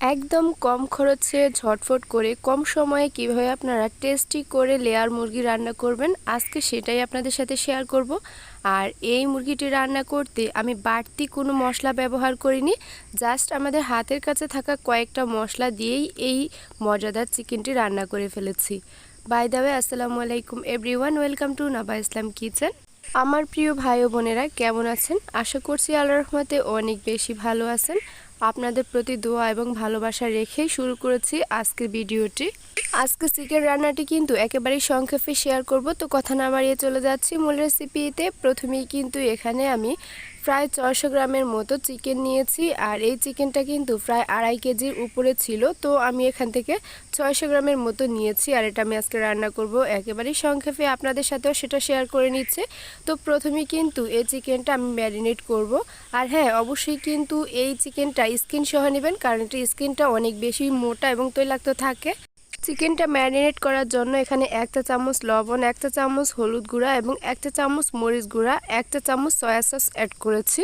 একদম কম খরচে ঝটফট করে কম সময়ে কীভাবে আপনারা টেস্টি করে লেয়ার মুরগি রান্না করবেন, আজকে সেটাই আপনাদের সাথে শেয়ার করব। আর এই মুরগিটি রান্না করতে আমি বাড়তি কোনো মশলা ব্যবহার করিনি জাস্ট আমাদের হাতের কাছে থাকা কয়েকটা মশলা দিয়েই এই মজাদার চিকেনটি রান্না করে ফেলেছি। বাই দাওয়ে আসসালামু আলাইকুম everyone welcome to Naba Islam kitchen আমার প্রিয় ভাই ও বোনেরা কেমন আছেন? আশা করছি আল্লাহ রহমতে অনেক বেশি ভালো আছেন। আপনাদের প্রতি দোয়া এবং ভালোবাসা রেখেই শুরু করেছি আজকের ভিডিওটি। আজকে চিকেন রান্নাটি কিন্তু একেবারেই সংক্ষেপে শেয়ার করব। তো কথা না বাড়িয়ে চলে যাচ্ছি মূল রেসিপিতে প্রথমেই কিন্তু এখানে আমি প্রায় ছয়শো গ্রামের মতো চিকেন নিয়েছি আর এই চিকেনটা কিন্তু প্রায় আড়াই কেজির উপরে ছিল। তো আমি এখান থেকে ছয়শো গ্রামের মতো নিয়েছি আর এটা আমি আজকে রান্না করব একেবারেই সংক্ষেপে। আপনাদের সাথেও সেটা শেয়ার করে নিচ্ছে। তো প্রথমেই কিন্তু এই চিকেনটা আমি ম্যারিনেট করব। আর হ্যাঁ অবশ্যই কিন্তু এই চিকেনটা স্কিন সহ নেবেন, কারণ এটা স্কিনটা অনেক বেশি মোটা এবং তৈলাক্ত থাকে। চিকেনটা ম্যারিনেট করার জন্য এখানে একটা চামচ লবণ একটা চামচ হলুদ গুঁড়া এবং একটা চামচ মরিচ গুঁড়া একটা চামচ সয়া সস অ্যাড করেছি।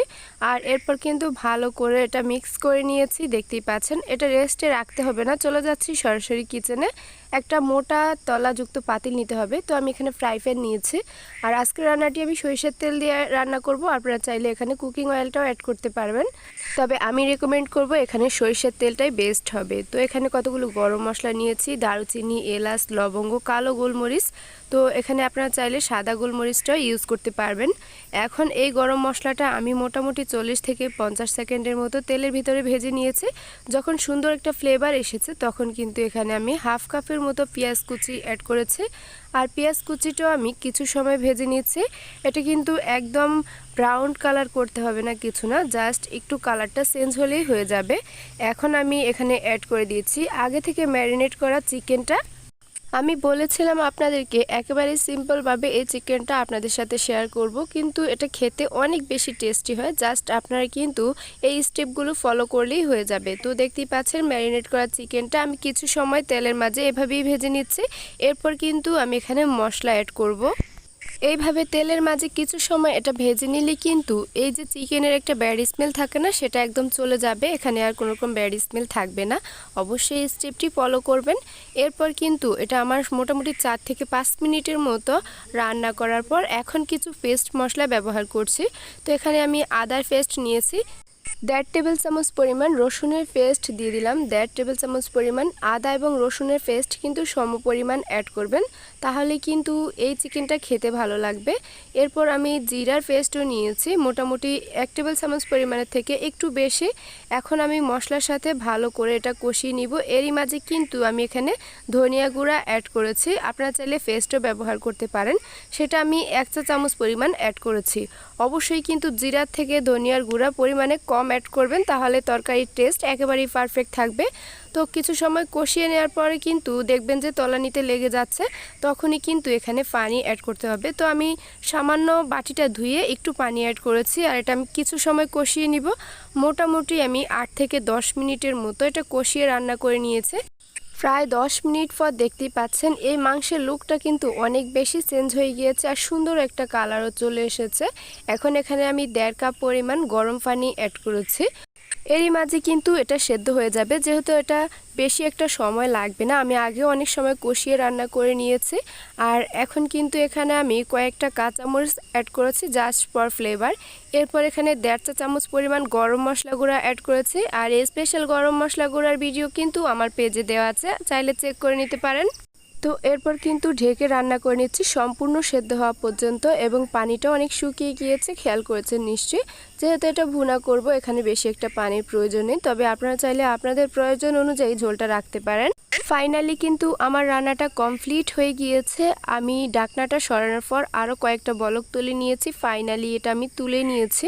আর এরপর কিন্তু ভালো করে এটা মিক্স করে নিয়েছি, দেখতেই পাচ্ছেন। এটা রেস্টে রাখতে হবে না, চলে যাচ্ছি সরাসরি কিচেনে একটা মোটা তলাযুক্ত পাতিল নিতে হবে। তো আমি এখানে ফ্রাই প্যান নিয়েছি। আর আজকের রান্নাটি আমি সরিষার তেল দিয়ে রান্না করব। আপনারা চাইলে এখানে কুকিং অয়েলটাও অ্যাড করতে পারবেন। তবে আমি রেকমেন্ড করব এখানে সরিষার তেলটাই বেস্ট হবে। তো এখানে কতগুলো গরম মশলা নিয়েছি? দারুচিনি, এলাচ, লবঙ্গ, কালো গোলমরিচ তো এখানে আপনারা চাইলে সাদা গোলমরিচটাও ইউজ করতে পারবেন। এখন এই গরম মশলাটা আমি মোটামুটি চল্লিশ থেকে পঞ্চাশ সেকেন্ডের মতো তেলের ভিতরে ভেজে নিয়েছি। যখন সুন্দর একটা ফ্লেভার এসেছে, তখন কিন্তু এখানে আমি হাফ কাপের মতো পেঁয়াজ কুচি অ্যাড করেছি। আর পেঁয়াজ কুচিটাও আমি কিছু সময় ভেজে নিয়েছি। এটা কিন্তু একদম ব্রাউন কালার করতে হবে না, কিছু না জাস্ট একটু কালারটা চেঞ্জ হলেই হয়ে যাবে। এখন আমি এখানে অ্যাড করে দিয়েছি। আগে থেকে ম্যারিনেট করা চিকেনটা আমি বলেছিলাম আপনাদেরকে একেবারে সিম্পলভাবে এই চিকেনটা আপনাদের সাথে শেয়ার করব, কিন্তু এটা খেতে অনেক বেশি টেস্টি হয়, জাস্ট আপনারা কিন্তু এই স্টেপগুলো ফলো করলেই হয়ে যাবে তো দেখতেই পাচ্ছেন ম্যারিনেট করা চিকেনটা, আমি কিছু সময় তেলের মাঝে এভাবেই ভেজে নিচ্ছি, এরপর কিন্তু আমি এখানে মশলা অ্যাড করব। এইভাবে তেলের মাঝে কিছু সময় এটা ভেজে নিলে কিন্তু এই যে চিকেনের একটা ব্যাড স্মেল থাকে না, সেটা একদম চলে যাবে। এখানে আর কোনো রকম ব্যাড স্মেল থাকবে না। অবশ্যই এই স্টেপটি ফলো করবেন। এরপর কিন্তু এটা আমার মোটামুটি চার থেকে পাঁচ মিনিটের মতো রান্না করার পর এখন কিছু পেস্ট মশলা ব্যবহার করছি। তো এখানে আমি আদার পেস্ট নিয়েছি। দেড় টেবিল চামচ পরিমাণ রসুনের পেস্ট দিয়ে দিলাম। দেড় টেবিল চামচ পরিমাণ আদা এবং রসুনের পেস্ট কিন্তু সম পরিমাণ অ্যাড করবেন। তাহলে কিন্তু এই চিকেনটা খেতে ভালো লাগবে। এরপর আমি জিরার পেস্টও নিয়েছি। মোটামুটি এক টেবিল চামচ পরিমাণের থেকে একটু বেশি। এখন আমি মশলার সাথে ভালো করে এটা কষিয়ে নিব। এরই মাঝে কিন্তু আমি এখানে ধনিয়া গুঁড়া অ্যাড করেছি। আপনারা চাইলে পেস্টও ব্যবহার করতে পারেন। সেটা আমি এক চা চামচ পরিমাণ অ্যাড করেছি। অবশ্যই কিন্তু জিরার থেকে ধনিয়ার গুঁড়া পরিমাণে কম অ্যাড করবেন, তাহলে তরকারির টেস্ট একেবারেই পারফেক্ট থাকবে। তো কিছু সময় কষিয়ে নেওয়ার পরে কিন্তু দেখবেন যে তলানিতে লেগে যাচ্ছে, তখনই কিন্তু এখানে পানি অ্যাড করতে হবে। তো আমি সামান্য বাটিটা ধুয়ে একটু পানি অ্যাড করেছি, আর এটা আমি কিছু সময় কষিয়ে নিব। মোটামুটি আমি আট থেকে দশ মিনিটের মতো এটা কষিয়ে রান্না করে নিয়েছে। প্রায় দশ মিনিট পর দেখতে পাচ্ছেন এই মাংসের লুকটা কিন্তু অনেক বেশি চেঞ্জ হয়ে গিয়েছে আর সুন্দর একটা কালারও চলে এসেছে। এখন এখানে আমি দেড় কাপ পরিমাণ গরম পানি অ্যাড করেছি। এরই মাঝে কিন্তু এটা সেদ্ধ হয়ে যাবে। যেহেতু এটা বেশি একটা সময় লাগবে না, আমি আগেও অনেক সময় কষিয়ে রান্না করে নিয়েছি। আর এখন কিন্তু এখানে আমি কয়েকটা কাঁচামরিচ অ্যাড করেছি জাস্ট ফর ফ্লেভার এরপর এখানে দেড় চা চামচ পরিমাণ গরম মশলা গুঁড়া অ্যাড করেছি। আর এই স্পেশাল গরম মশলা গুঁড়ার ভিডিও কিন্তু আমার পেজে দেওয়া আছে, চাইলে চেক করে নিতে পারেন। তো এরপর কিন্তু ঢেকে রান্না করে নিচ্ছি। সম্পূর্ণ সেদ্ধ হওয়া পর্যন্ত এবং পানিটা অনেক শুকিয়ে গিয়েছে, খেয়াল করেছেন নিশ্চয়ই। যেহেতু এটা ভুনা করব, এখানে বেশি একটা পানির প্রয়োজন নেই। তবে আপনারা চাইলে আপনাদের প্রয়োজন অনুযায়ী ঝোলটা রাখতে পারেন। ফাইনালি কিন্তু আমার রান্নাটা কমপ্লিট হয়ে গিয়েছে। আমি ডাকনাটা সরানোর পর আরও কয়েকটা বলক তুলে নিয়েছি। ফাইনালি এটা আমি তুলে নিয়েছি।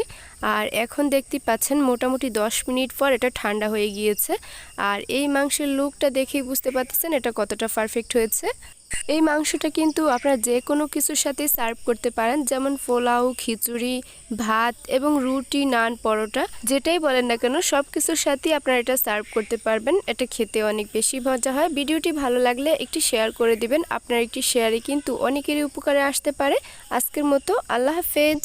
আর এখন দেখতে পাচ্ছেন মোটামুটি 10 মিনিট পর এটা ঠান্ডা হয়ে গিয়েছে। আর এই মাংসের লুকটা দেখেই বুঝতে পারতেছেন এটা কতটা পারফেক্ট হয়েছে। এই মাংসটা কিন্তু আপনারা যে কোনো কিছুর সাথে সার্ভ করতে পারেন, যেমন পোলাও, খিচুড়ি, ভাত এবং রুটি, নান, পরোটা, যেটাই বলেন না কেন, সব কিছুর সাথেই আপনারা এটা সার্ভ করতে পারবেন। এটা খেতে অনেক বেশি মজা হয়। ভিডিওটি ভালো লাগলে একটি শেয়ার করে দিবেন। আপনার একটি শেয়ারে কিন্তু অনেকেরই উপকারে আসতে পারে। আজকের মতো আল্লাহ হাফেজ।